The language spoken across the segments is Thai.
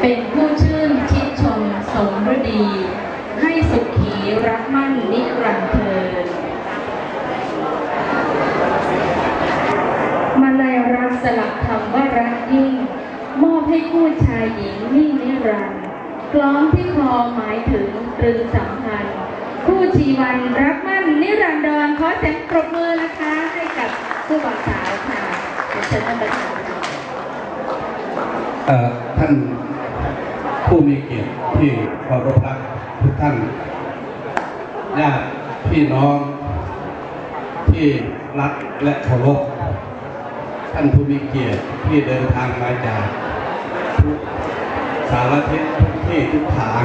เป็นผู้ชื่นชิดชมสมฤดี ให้สุขีรักมั่นนิรันดร์เทินมาลัยรักสลักคำว่ารักยิ่ง มอบให้คู่ชายหญิงนิ่งนิรันดร์กล้อมที่คอหมายถึงตรึงสัมพันธ์คู่ชีวันรักมั่นนิรันดรขอเสียงปรบมือนะคะ ให้กับผู้บ่าวสาวค่ะเดี๋ยวเชิญท่านประธานเอ่อท่าน ผู้มีเกียรติที่เคารพรักทุกท่านญาติพี่น้องที่รักและเคารพท่านผู้มีเกียรติที่เดินทางมาจากทุกสารทิศทุกที่ทุกทาง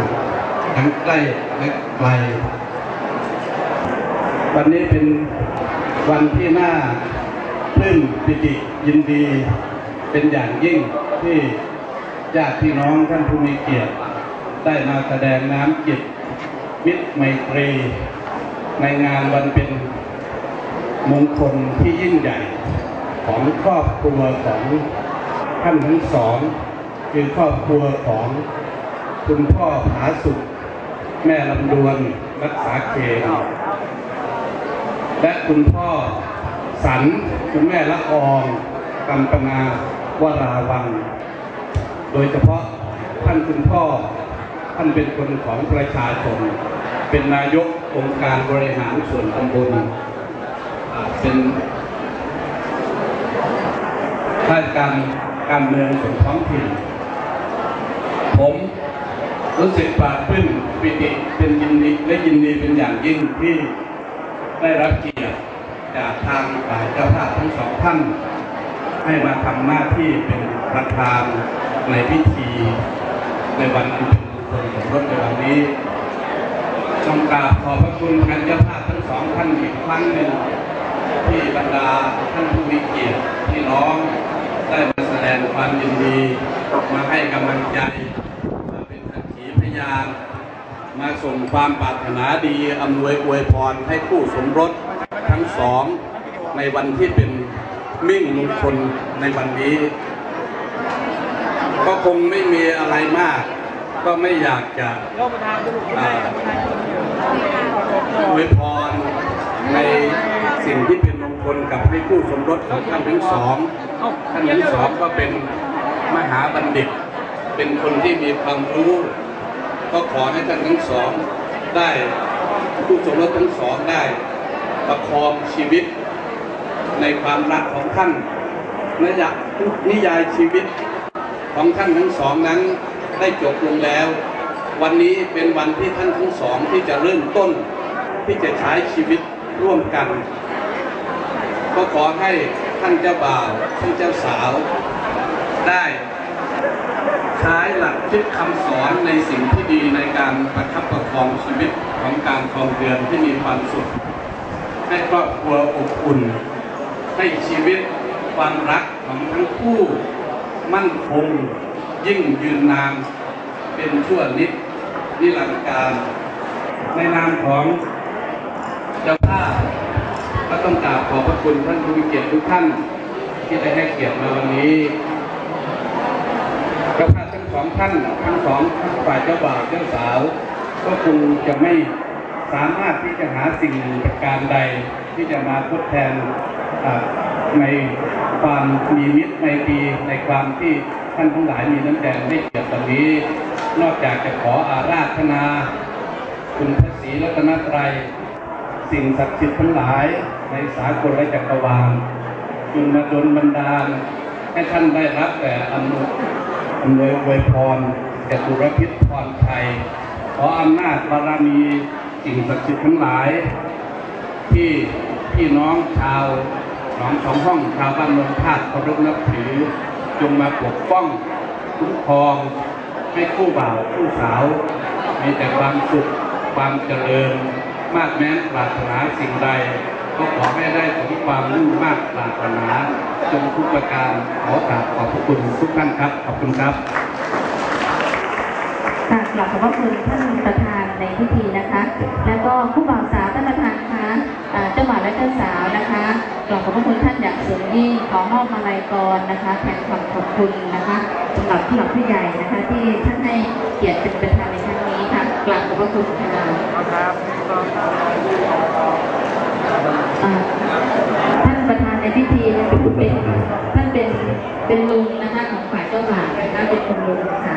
ทั้งใกล้และไกล วันนี้เป็นวันที่น่าปลื้มปิติยินดีเป็นอย่างยิ่งที่ ญาติพี่น้องท่านผู้มีเกียรติ ได้มาแสดงน้ำจิตมิตรไมตรี ในงานวันเป็นมงคลที่ยิ่งใหญ่ของครอบครัวของท่านทั้งสอง คือครอบครัวของคุณพ่อผาสุข แม่ลำดวนรักษาเขตและคุณพ่อสัน คุณแม่ละอองกัมปนาวราวัง โดยเฉพาะท่านคุณพ่อท่านเป็นคนของประชาชน เป็นนายกองค์การบริหารส่วนตำบลเป็นข้าราชการการเมืองส่วนท้องถิ่น ผมรู้สึกปลาดปลื้มปิติเป็นยินดีและยินดีเป็นอย่างยิ่งที่ได้รับเกียรติจากทางฝ่ายเจ้าภาพทั้งสองท่าน ให้มาทำหน้าที่เป็นประธาน ในพิธีในวันอันเป็นมงคลสมรสในวันนี้ต้องกราบขอบพระคุณทางเจ้าภาพทั้งสองท่านอีกครั้งหนึ่งที่บรรดาท่านผู้มีเกียรติพี่น้องได้มาแสดงความยินดีมาให้กำลังใจมาเป็นสักขีพยานมาส่งความปรารถนาดีอำนวยอวยพรให้คู่สมรสทั้งสองในวันที่เป็นมิ่งมงคลในวันนี้ คงไม่มีอะไรมาก ก็ไม่อยากจะอ่าอวยพรในสิ่งที่เป็นมงคลกับให้คู่สมรสของท่านทั้งสองท่านทั้งสองก็เป็นมหาบัณฑิต เป็นคนที่มีความรู้ ก็ขอให้ท่านทั้งสองได้ผู้สมรสทั้งสองได้ ประคองชีวิตในความรักของท่านนิยายนิยายชีวิต ของท่านทั้งสองนั้นได้จบลงแล้ว วันนี้เป็นวันที่ท่านทั้งสองที่จะเริ่มต้นที่จะใช้ชีวิตร่วมกัน ก็ขอให้ท่านเจ้าบ่าวท่านเจ้าสาว ได้ใช้หลักคิดคำสอนในสิ่งที่ดีในการประคับประคองชีวิตของการครองเรือนที่มีความสุข ให้ครอบครัวอบอุ่น ให้ชีวิตความรักของทั้งคู่ มั่นคงยิ่งยืนนาน เป็นชั่วนิดนิรันดร์การ ในนามของเจ้าภาพก็ต้องกราบขอบพระคุณท่านผู้มีเกียรติทุกท่านที่ได้ให้เกียรติมาวันนี้เจ้าภาพทั้งสองท่านทั้งสองฝ่ายเจ้าบ่าวเจ้าสาว ก็คงจะไม่สามารถที่จะหาสิ่งประการใดที่จะมาทดแทนใน ความมีมิตรในปีในความที่ท่านทั้งหลายมีน้ำใจให้เกียรติตรงนี้ นอกจากจะขออาราธนา คุณพระศรีรัตนตรัย สิ่งศักดิ์สิทธิ์ทั้งหลายในสากลและจักรวาลจงมาดลบันดาล ให้ท่านได้รับแต่อำนวยอำนวยอวยพรจตุรพิษพรชัยขออำนาจบารมีสิ่งศักดิ์สิทธิ์ทั้งหลาย ที่พี่น้องชาว หนองสองห้องชาวบ้านเมืองธาตุเคารพนับถือ จงมาปกป้องคุ้มครองให้คู่บ่าวคู่สาว มีแต่ความสุขความเจริญ มากแม้นปรารถนาสิ่งใด ก็ขอให้ได้สมความมุ่งมากปรารถนา จงทุกประการขอกราบขอบพระคุณทุกท่านครับ ขอบคุณครับกลับขอบพระคุณท่านประธาน มอบมาลัยกรนะคะแทนความขอบคุณนะคะสำหรับผู้หลักผู้ใหญ่นะคะ ที่ท่านให้เกียรติเป็นประธานในครั้งนี้ค่ะกลับขอบพระคุณค่ะอ่าท่านประธานในพิธีนะคะเป็นท่านเป็นเป็นลุงนะคะของฝ่ายเจ้าบ่าวนะคะเป็นคุณลุงค่ะ